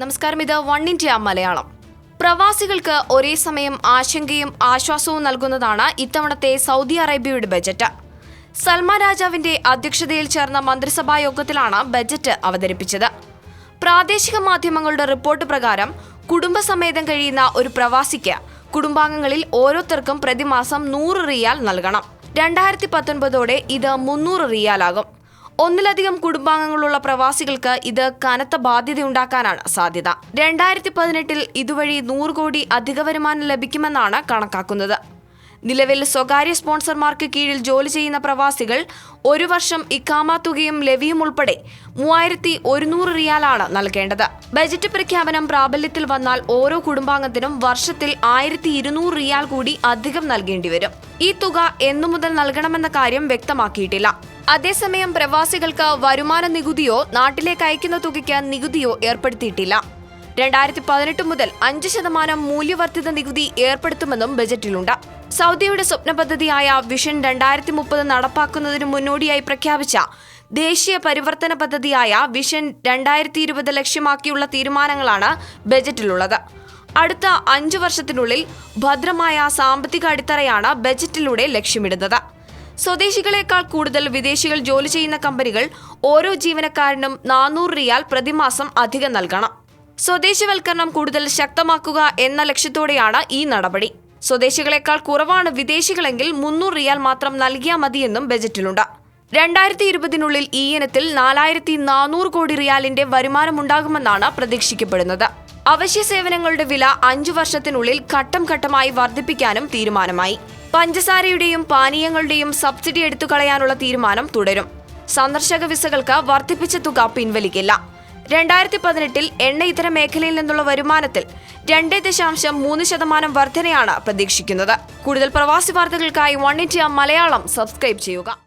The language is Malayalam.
നമസ്കാരം. ഇത് വൺ ഇന്ത്യ മലയാളം. പ്രവാസികൾക്ക് ഒരേ സമയം ആശങ്കയും ആശ്വാസവും നൽകുന്നതാണ് ഇത്തവണത്തെ സൗദി അറേബ്യയുടെ ബജറ്റ്. സൽമാൻ രാജാവിന്റെ അധ്യക്ഷതയിൽ ചേർന്ന മന്ത്രിസഭാ യോഗത്തിലാണ് ബജറ്റ് അവതരിപ്പിച്ചത്. പ്രാദേശിക മാധ്യമങ്ങളുടെ റിപ്പോർട്ട് പ്രകാരം കുടുംബസമേതം കഴിയുന്ന ഒരു പ്രവാസിക്ക് കുടുംബാംഗങ്ങളിൽ ഓരോരുത്തർക്കും പ്രതിമാസം നൂറ് റിയാൽ നൽകണം. രണ്ടായിരത്തി പത്തൊൻപതോടെ ഇത് മുന്നൂറ് റിയാലാകും. ഒന്നിലധികം കുടുംബാംഗങ്ങളുള്ള പ്രവാസികൾക്ക് ഇത് കനത്ത ബാധ്യതയുണ്ടാക്കാനാണ് സാധ്യത. രണ്ടായിരത്തി പതിനെട്ടിൽ ഇതുവഴി നൂറ് കോടി അധിക വരുമാനം ലഭിക്കുമെന്നാണ് കണക്കാക്കുന്നത്. നിലവിൽ സ്വകാര്യ സ്പോൺസർമാർക്ക് കീഴിൽ ജോലി ചെയ്യുന്ന പ്രവാസികൾ ഒരു വർഷം ഇക്കാമ തുകയും ലെവിയും ഉൾപ്പെടെ മൂവായിരത്തി ഒരുന്നൂറ് റിയാലാണ് നൽകേണ്ടത്. ബജറ്റ് പ്രഖ്യാപനം പ്രാബല്യത്തിൽ വന്നാൽ ഓരോ കുടുംബാംഗത്തിനും വർഷത്തിൽ ആയിരത്തി ഇരുന്നൂറ് റിയാൽ കൂടി അധികം നൽകേണ്ടി വരും ഈ തുക എന്നു മുതൽ നൽകണമെന്ന കാര്യം വ്യക്തമാക്കിയിട്ടില്ല. അതേസമയം പ്രവാസികൾക്ക് വരുമാന നികുതിയോ നാട്ടിലേക്ക് അയക്കുന്ന തുകയ്ക്ക് നികുതിയോ ഏർപ്പെടുത്തിയിട്ടില്ല. രണ്ടായിരത്തി പതിനെട്ട് മുതൽ അഞ്ച് ശതമാനം മൂല്യവർദ്ധിത നികുതി ഏർപ്പെടുത്തുമെന്നും ബജറ്റിലുണ്ട്. സൗദിയുടെ സ്വപ്ന പദ്ധതിയായ വിഷൻ രണ്ടായിരത്തി മുപ്പത് നടപ്പാക്കുന്നതിന് മുന്നോടിയായി പ്രഖ്യാപിച്ച ദേശീയ പരിവർത്തന പദ്ധതിയായ വിഷൻ രണ്ടായിരത്തി ഇരുപത് ലക്ഷ്യമാക്കിയുള്ള തീരുമാനങ്ങളാണ് ബജറ്റിലുള്ളത്. അടുത്ത അഞ്ചു വർഷത്തിനുള്ളിൽ ഭദ്രമായ സാമ്പത്തിക അടിത്തറയാണ് ബജറ്റിലൂടെ ലക്ഷ്യമിടുന്നത്. സ്വദേശികളെക്കാൾ കൂടുതൽ വിദേശികൾ ജോലി ചെയ്യുന്ന കമ്പനികൾ ഓരോ ജീവനക്കാരനും നാനൂറ് റിയാൽ പ്രതിമാസം അധികം നൽകണം. സ്വദേശവൽക്കരണം കൂടുതൽ ശക്തമാക്കുക എന്ന ലക്ഷ്യത്തോടെയാണ് ഈ നടപടി. സ്വദേശികളെക്കാൾ കുറവാണ് വിദേശികളെങ്കിൽ മുന്നൂറ് റിയാൽ മാത്രം നൽകിയാൽ മതിയെന്നും ബജറ്റിലുണ്ട്. രണ്ടായിരത്തി ഇരുപതിനുള്ളിൽ ഈ ഇനത്തിൽ നാലായിരത്തി നാനൂറ് കോടി റിയാലിന്റെ വരുമാനമുണ്ടാകുമെന്നാണ് പ്രതീക്ഷിക്കപ്പെടുന്നത്. അവശ്യ സേവനങ്ങളുടെ വില അഞ്ചു വർഷത്തിനുള്ളിൽ ഘട്ടം ഘട്ടമായി വർദ്ധിപ്പിക്കാനും തീരുമാനമായി. പഞ്ചസാരയുടെയും പാനീയങ്ങളുടെയും സബ്സിഡി എടുത്തു കളയാനുള്ള തീരുമാനം തുടരും. സന്ദർശക വിസകൾക്ക് വർദ്ധിപ്പിച്ച തുക പിൻവലിക്കില്ല. രണ്ടായിരത്തി പതിനെട്ടിൽ എണ്ണ ഇതര മേഖലയിൽ നിന്നുള്ള വരുമാനത്തിൽ രണ്ട് ദശാംശം മൂന്ന് ശതമാനം വർധനയാണ് പ്രതീക്ഷിക്കുന്നത്. കൂടുതൽ പ്രവാസി വാർത്തകൾക്കായി വൺ ഇന്ത്യ മലയാളം സബ്സ്ക്രൈബ് ചെയ്യുക.